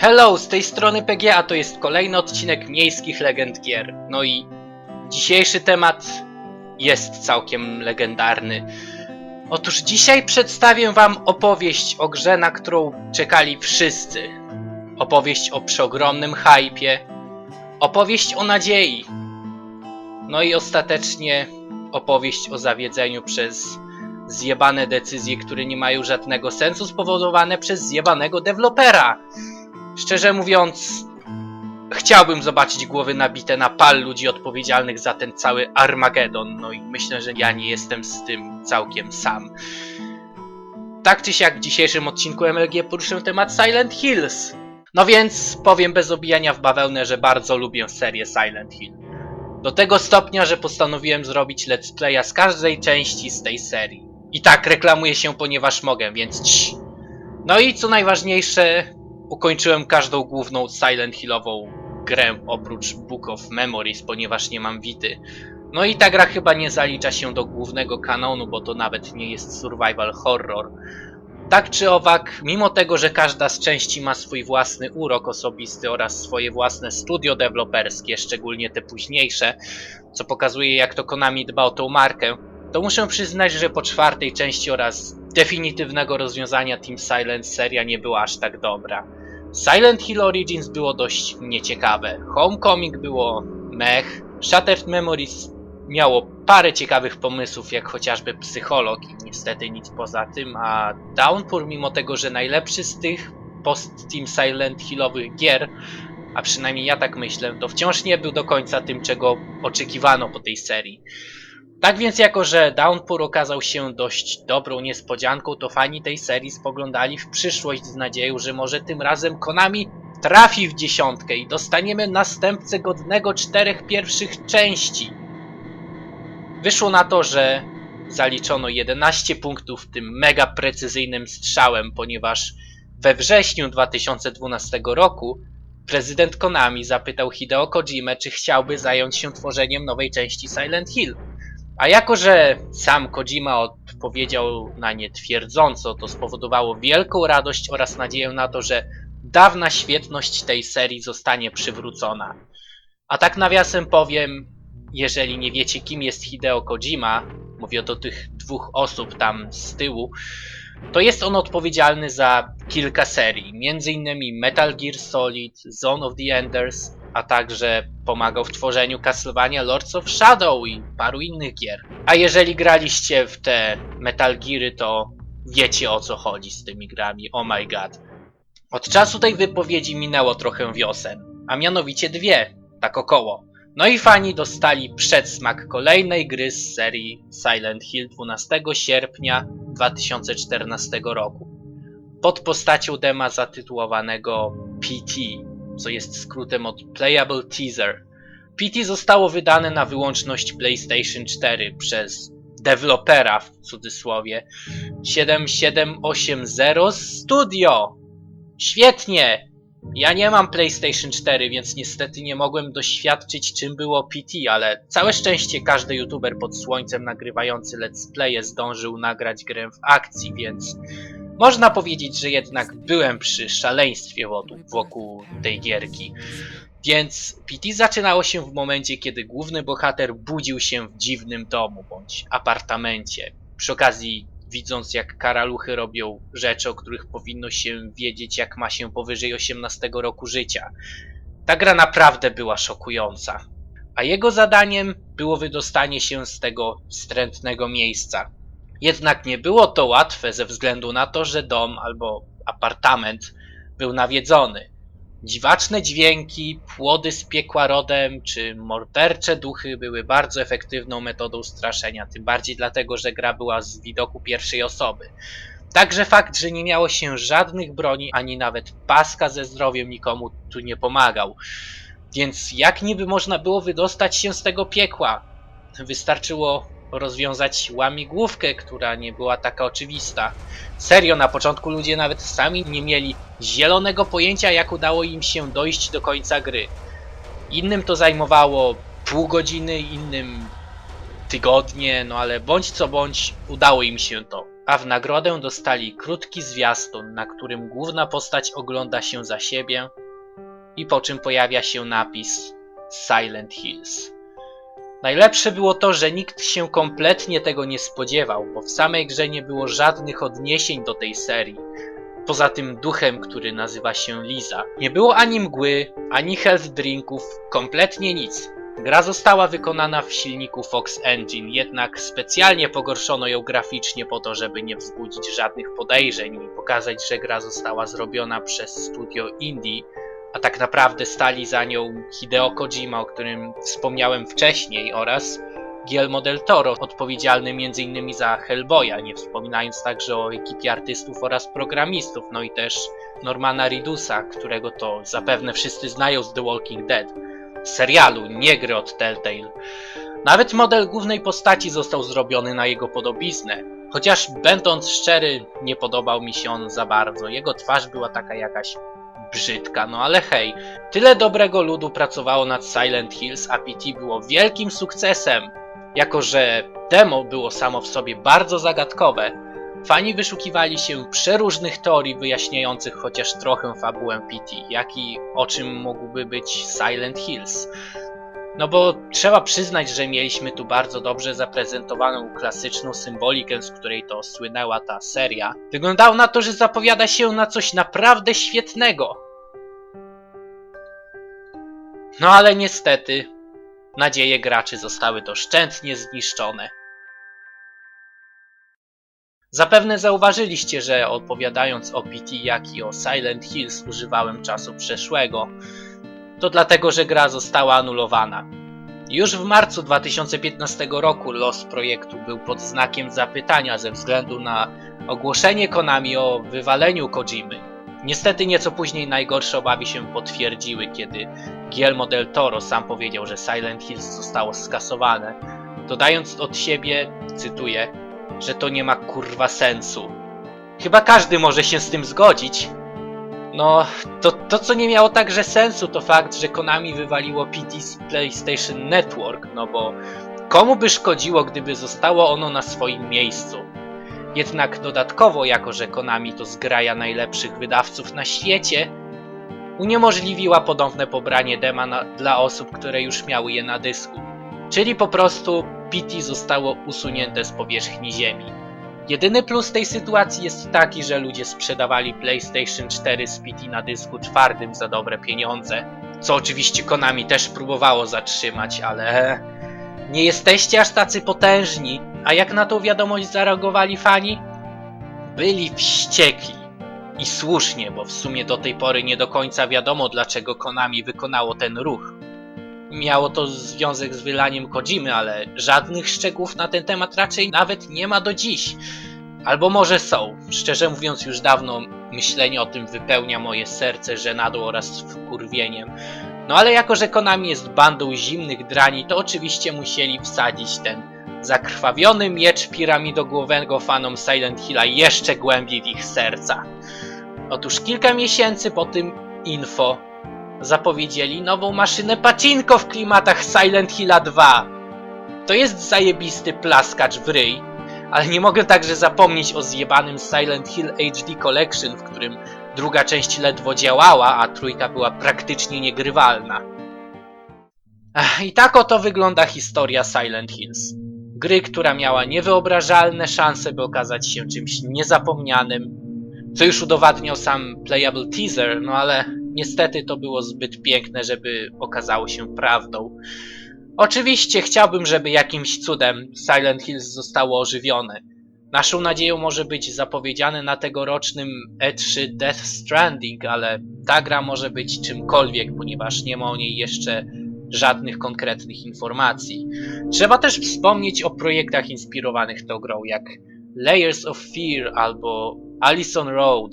Hello, z tej strony PG, a to jest kolejny odcinek Miejskich Legend Gier. No i dzisiejszy temat jest całkiem legendarny. Otóż dzisiaj przedstawię wam opowieść o grze, na którą czekali wszyscy. Opowieść o przeogromnym hypie. Opowieść o nadziei. No i ostatecznie opowieść o zawiedzeniu przez zjebane decyzje, które nie mają żadnego sensu, spowodowane przez zjebanego dewelopera. Szczerze mówiąc, chciałbym zobaczyć głowy nabite na pal ludzi odpowiedzialnych za ten cały Armagedon. No i myślę, że ja nie jestem z tym całkiem sam. Tak czy siak w dzisiejszym odcinku MLG poruszę temat Silent Hills. No więc powiem bez obijania w bawełnę, że bardzo lubię serię Silent Hill. Do tego stopnia, że postanowiłem zrobić let's playa z każdej części z tej serii. I tak reklamuję się, ponieważ mogę, więc cii. No i co najważniejsze, ukończyłem każdą główną Silent Hillową grę oprócz Book of Memories, ponieważ nie mam wity. No i ta gra chyba nie zalicza się do głównego kanonu, bo to nawet nie jest survival horror. Tak czy owak, mimo tego, że każda z części ma swój własny urok osobisty oraz swoje własne studio deweloperskie, szczególnie te późniejsze, co pokazuje jak to Konami dba o tą markę, to muszę przyznać, że po czwartej części oraz definitywnego rozwiązania Team Silent seria nie była aż tak dobra. Silent Hill Origins było dość nieciekawe, Homecoming było mech, Shattered Memories miało parę ciekawych pomysłów, jak chociażby psycholog i niestety nic poza tym, a Downpour mimo tego, że najlepszy z tych post-Team Silent Hillowych gier, a przynajmniej ja tak myślę, to wciąż nie był do końca tym, czego oczekiwano po tej serii. Tak więc, jako że Downpour okazał się dość dobrą niespodzianką, to fani tej serii spoglądali w przyszłość z nadzieją, że może tym razem Konami trafi w dziesiątkę i dostaniemy następcę godnego czterech pierwszych części. Wyszło na to, że zaliczono 11 punktów tym mega precyzyjnym strzałem, ponieważ we wrześniu 2012 roku prezydent Konami zapytał Hideo Kojimę, czy chciałby zająć się tworzeniem nowej części Silent Hill. A jako, że sam Kojima odpowiedział na nie twierdząco, to spowodowało wielką radość oraz nadzieję na to, że dawna świetność tej serii zostanie przywrócona. A tak nawiasem powiem, jeżeli nie wiecie kim jest Hideo Kojima, mówię do tych dwóch osób tam z tyłu, to jest on odpowiedzialny za kilka serii, m.in. Metal Gear Solid, Zone of the Enders, a także pomagał w tworzeniu Castlevania Lords of Shadow i paru innych gier. A jeżeli graliście w te Metal Geary, to wiecie o co chodzi z tymi grami, oh my god. Od czasu tej wypowiedzi minęło trochę wiosen, a mianowicie dwie, tak około. No i fani dostali przedsmak kolejnej gry z serii Silent Hill 12 sierpnia 2014 roku. Pod postacią dema zatytułowanego PT, co jest skrótem od Playable Teaser. PT zostało wydane na wyłączność PlayStation 4 przez dewelopera w cudzysłowie 7780 Studio. Świetnie! Ja nie mam PlayStation 4, więc niestety nie mogłem doświadczyć czym było PT, ale całe szczęście każdy youtuber pod słońcem nagrywający let's playe zdążył nagrać grę w akcji, więc można powiedzieć, że jednak byłem przy szaleństwie wokół tej gierki. Więc PT zaczynało się w momencie, kiedy główny bohater budził się w dziwnym domu bądź apartamencie. Przy okazji widząc jak karaluchy robią rzeczy, o których powinno się wiedzieć jak ma się powyżej 18 roku życia. Ta gra naprawdę była szokująca. A jego zadaniem było wydostanie się z tego wstrętnego miejsca. Jednak nie było to łatwe ze względu na to, że dom albo apartament był nawiedzony. Dziwaczne dźwięki, płody z piekła rodem czy mordercze duchy były bardzo efektywną metodą straszenia, tym bardziej dlatego, że gra była z widoku pierwszej osoby. Także fakt, że nie miało się żadnych broni, ani nawet paska ze zdrowiem nikomu tu nie pomagał. Więc jak niby można było wydostać się z tego piekła? Wystarczyło rozwiązać łamigłówkę, która nie była taka oczywista. Serio, na początku ludzie nawet sami nie mieli zielonego pojęcia, jak udało im się dojść do końca gry. Innym to zajmowało pół godziny, innym tygodnie, no ale bądź co bądź udało im się to. a w nagrodę dostali krótki zwiastun, na którym główna postać ogląda się za siebie i po czym pojawia się napis Silent Hills. Najlepsze było to, że nikt się kompletnie tego nie spodziewał, bo w samej grze nie było żadnych odniesień do tej serii. Poza tym duchem, który nazywa się Liza. Nie było ani mgły, ani health drinków, kompletnie nic. Gra została wykonana w silniku Fox Engine, jednak specjalnie pogorszono ją graficznie po to, żeby nie wzbudzić żadnych podejrzeń i pokazać, że gra została zrobiona przez studio indie, a tak naprawdę stali za nią Hideo Kojima, o którym wspomniałem wcześniej, oraz Guillermo del Toro, odpowiedzialny m.in. za Hellboya, nie wspominając także o ekipie artystów oraz programistów, no i też Normana Ridusa, którego to zapewne wszyscy znają z The Walking Dead, serialu, nie gry od Telltale. Nawet model głównej postaci został zrobiony na jego podobiznę, chociaż będąc szczery, nie podobał mi się on za bardzo. Jego twarz była taka jakaś brzydka, no ale hej, tyle dobrego ludu pracowało nad Silent Hills, a PT było wielkim sukcesem. Jako, że demo było samo w sobie bardzo zagadkowe, fani wyszukiwali się przeróżnych teorii wyjaśniających chociaż trochę fabułę PT, jak i o czym mógłby być Silent Hills. No bo trzeba przyznać, że mieliśmy tu bardzo dobrze zaprezentowaną klasyczną symbolikę, z której to słynęła ta seria. Wyglądało na to, że zapowiada się na coś naprawdę świetnego. No ale niestety, nadzieje graczy zostały doszczętnie zniszczone. Zapewne zauważyliście, że opowiadając o PT jak i o Silent Hills używałem czasu przeszłego. To dlatego, że gra została anulowana. Już w marcu 2015 roku los projektu był pod znakiem zapytania ze względu na ogłoszenie Konami o wywaleniu Kojimy. Niestety nieco później najgorsze obawy się potwierdziły, kiedy Guillermo del Toro sam powiedział, że Silent Hills zostało skasowane, dodając od siebie, cytuję, że to nie ma kurwa sensu. Chyba każdy może się z tym zgodzić. No, to, to co nie miało także sensu to fakt, że Konami wywaliło PT z PlayStation Network, no bo komu by szkodziło, gdyby zostało ono na swoim miejscu. Jednak dodatkowo, jako że Konami to zgraja najlepszych wydawców na świecie, uniemożliwiła ponowne pobranie dema na, dla osób, które już miały je na dysku. Czyli po prostu PT zostało usunięte z powierzchni ziemi. Jedyny plus tej sytuacji jest taki, że ludzie sprzedawali PlayStation 4 z na dysku twardym za dobre pieniądze, co oczywiście Konami też próbowało zatrzymać, ale nie jesteście aż tacy potężni. A jak na tą wiadomość zareagowali fani? Byli wściekli. I słusznie, bo w sumie do tej pory nie do końca wiadomo dlaczego Konami wykonało ten ruch. Miało to związek z wylaniem Kojimy, ale żadnych szczegółów na ten temat raczej nawet nie ma do dziś. Albo może są. Szczerze mówiąc, już dawno myślenie o tym wypełnia moje serce żenadą oraz wkurwieniem. No ale jako, że Konami jest bandą zimnych drani, to oczywiście musieli wsadzić ten zakrwawiony miecz piramidogłowego fanom Silent Hilla jeszcze głębiej w ich serca. Otóż kilka miesięcy po tym info zapowiedzieli nową maszynę pacinko w klimatach Silent Hilla 2. To jest zajebisty plaskacz w ryj, ale nie mogę także zapomnieć o zjebanym Silent Hill HD Collection, w którym druga część ledwo działała, a trójka była praktycznie niegrywalna. I tak oto wygląda historia Silent Hills. Gry, która miała niewyobrażalne szanse, by okazać się czymś niezapomnianym, co już udowadniał sam playable teaser, no ale niestety to było zbyt piękne, żeby okazało się prawdą. Oczywiście chciałbym, żeby jakimś cudem Silent Hills zostało ożywione. Naszą nadzieją może być zapowiedziane na tegorocznym E3 Death Stranding, ale ta gra może być czymkolwiek, ponieważ nie ma o niej jeszcze żadnych konkretnych informacji. Trzeba też wspomnieć o projektach inspirowanych tą grą, jak Layers of Fear albo Allison Road.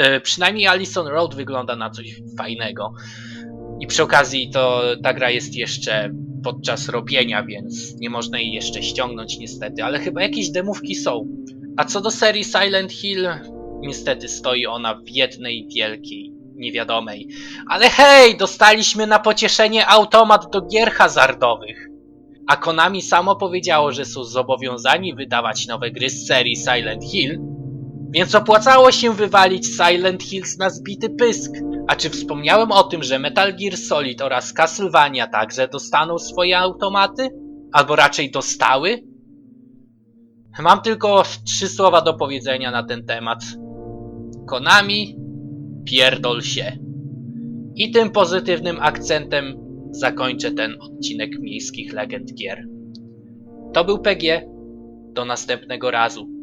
E, przynajmniej Allison Road wygląda na coś fajnego. I przy okazji to ta gra jest jeszcze podczas robienia, więc nie można jej jeszcze ściągnąć niestety, ale chyba jakieś demówki są. A co do serii Silent Hill, niestety stoi ona w jednej wielkiej niewiadomej. Ale hej, dostaliśmy na pocieszenie automat do gier hazardowych. a Konami samo powiedziało, że są zobowiązani wydawać nowe gry z serii Silent Hill, więc opłacało się wywalić Silent Hills na zbity pysk. A czy wspomniałem o tym, że Metal Gear Solid oraz Castlevania także dostaną swoje automaty? Albo raczej dostały? Mam tylko trzy słowa do powiedzenia na ten temat. Konami, pierdol się. I tym pozytywnym akcentem zakończę ten odcinek Miejskich Legend Gier. To był PG. Do następnego razu.